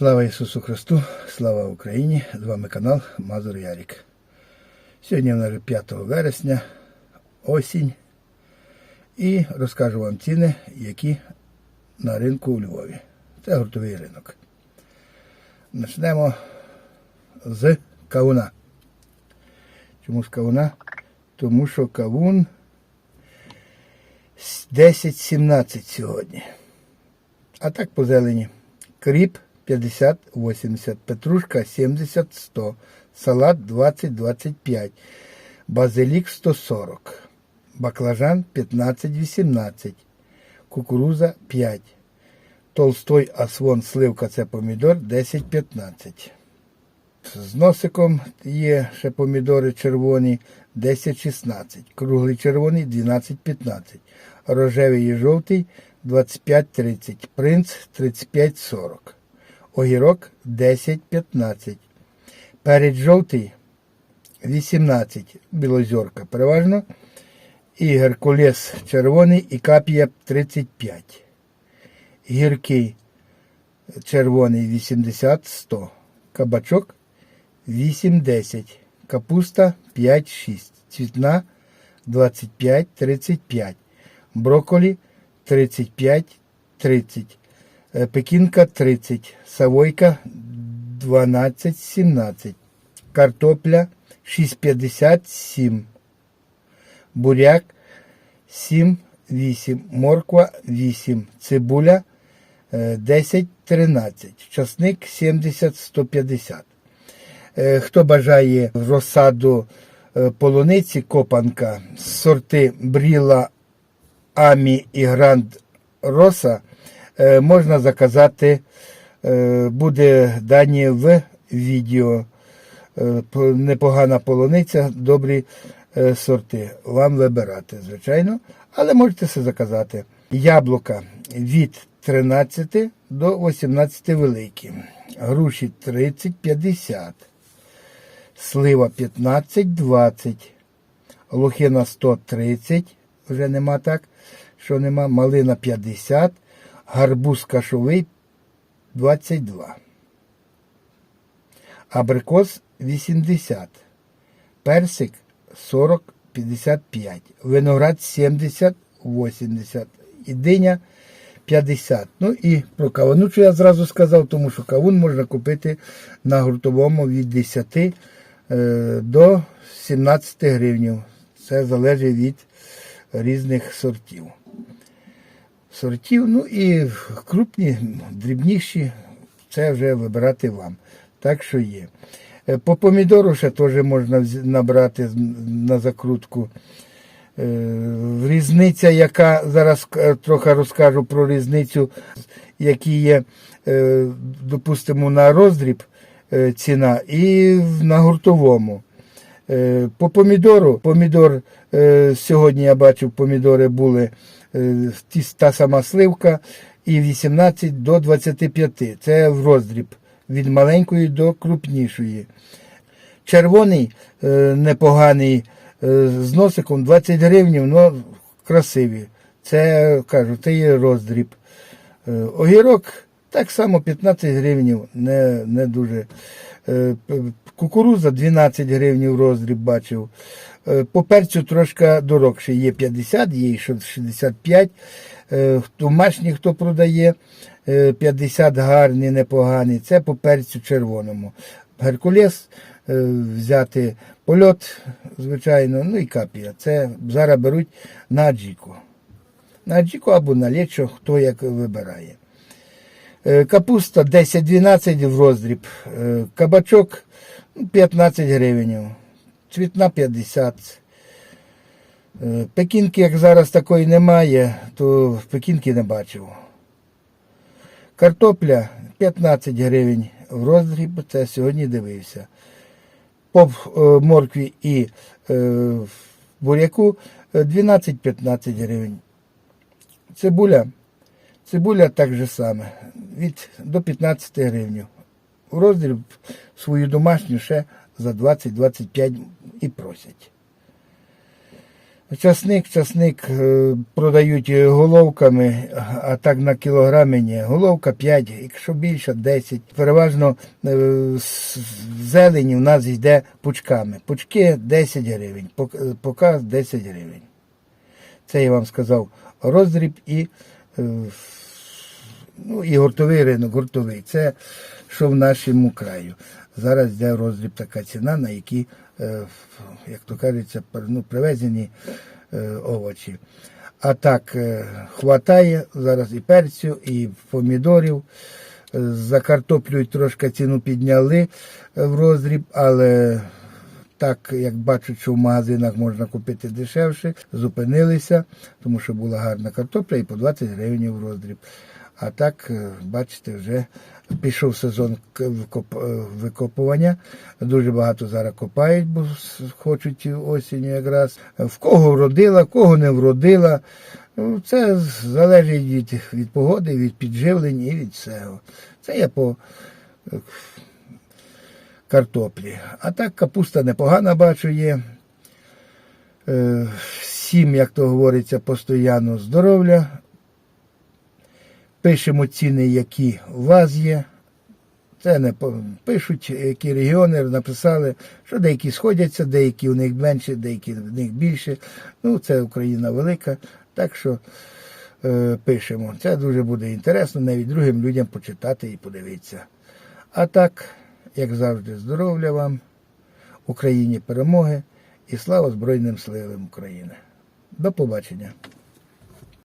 Слава Ісусу Христу, слава Україні! З вами канал Мазур Ярік. Сьогодні в вже 5 вересня, осінь. І розкажу вам ціни, які на ринку у Львові. Це гуртовий ринок. Почнемо з кавуна. Чому з кавуна? Тому що кавун 10-17 сьогодні. А так по зелені. Кріп 50-80, петрушка 70-100, салат 20-25, базилік 140, баклажан 15-18, кукуруза 5, толстой асвон сливка це помідор 10-15. З носиком є ще помідори червоні 10-16, круглий червоний 12-15, рожевий і жовтий 25-30, принц 35-40, огірок 10-15, перець жовтий 18, білозорка переважно, і геркулес червоний і капія 35, гіркий червоний 80-100, кабачок 8-10, капуста 5-6, цвітна 25-35, брокколі 35-30, е, пекінка 30, савойка 12-17, картопля 6,57, буряк 7-8, морква 8, цибуля е, 10-13, часник 70-150. Е, Хто бажає розсаду е, полуниці копанка, сорти бріла Амі і Гранд Роса е, можна заказати, е, буде дані в відео. Е, Непогана полуниця, добрі е, сорти. Вам вибирати, звичайно, але можете все заказати. Яблука від 13 до 18 великі, груші 30-50, слива 15-20, лохина 130, вже нема так, що нема, малина 50, гарбуз кашовий 22, абрикос 80, персик 40-55, виноград 70-80 і диня 50. Ну і про кавуну, що я зразу сказав, тому що кавун можна купити на гуртовому від 10 е, до 17 гривень. Це залежить від різних сортів. Сортів, ну і крупні, дрібніші, це вже вибирати вам. Так що є. Е, По помідору ще теж можна набрати на закрутку. Е, Різниця, яка зараз трохи розкажу про різницю, які є, е, допустимо, на роздріб ціна і на гуртовому. По помідору, помідор сьогодні я бачив, помідори були та сама сливка і 18 до 25. Це в роздріб від маленької до крупнішої. Червоний е, непоганий е, з носиком 20 гривень, але красиві. Це кажу, це є роздріб. Е, огірок так само 15 гривень, не, не дуже. Е, Кукуруза 12 гривень роздріб бачив. Е, По перцю трошки дорогше. Є 50, є 65. Е, Домашні, хто продає, е, 50 гарні, непогані. Це по перцю червоному. Геркулес е, взяти польот, звичайно, ну і капія. Це зараз беруть на аджіку. На аджіку або на лечо, хто як вибирає. Е, Капуста 10-12 в роздріб, Е, кабачок 15 гривень, цвітна 50. Е, Пекінки, як зараз такої немає, то пекінки не бачив. Картопля 15 гривень в роздріб, це сьогодні дивився. По е, моркві і е, буряку е, 12-15 гривень. Цибуля Цибуля так же саме, від до 15 гривень. У роздріб свою домашню ще за 20-25 і просять. Часник, часник е, продають е, головками, а так на кілограмі ні. Головка 5, якщо більше 10. Переважно е, з- зелень у нас йде пучками. Пучки 10 гривень, показ 10 гривень. Це я вам сказав роздріб і, е, ну, і гуртовий ринок, гуртовий. Це що в нашому краю. Зараз йде роздріб така ціна, на які, е, як то кажеться, ну, привезені е, овочі. А так, е, хватає зараз і перцю, і помідорів. За картоплю трошки ціну підняли в роздріб, але так як бачать, що в магазинах можна купити дешевше, зупинилися, тому що була гарна картопля і по 20 гривень в роздріб. А так, е, бачите, вже пішов сезон е, викопування. Дуже багато зараз копають, бо хочуть осінню якраз. В кого вродила, кого не вродила. Ну, Це залежить від, від погоди, від підживлень і від всього. Це я по е, картоплі. А так капуста непогана бачу є. Всім, як то говориться, постійно здоров'я. Пишемо ціни, які у вас є. Це не пишуть, які регіони написали, що деякі сходяться, деякі у них менше, деякі в них більше. Ну, це Україна велика, так що е, пишемо. Це дуже буде інтересно навіть другим людям почитати і подивитися. А так, як завжди, здоров'я вам, Україні перемоги і слава Збройним силам України. До побачення.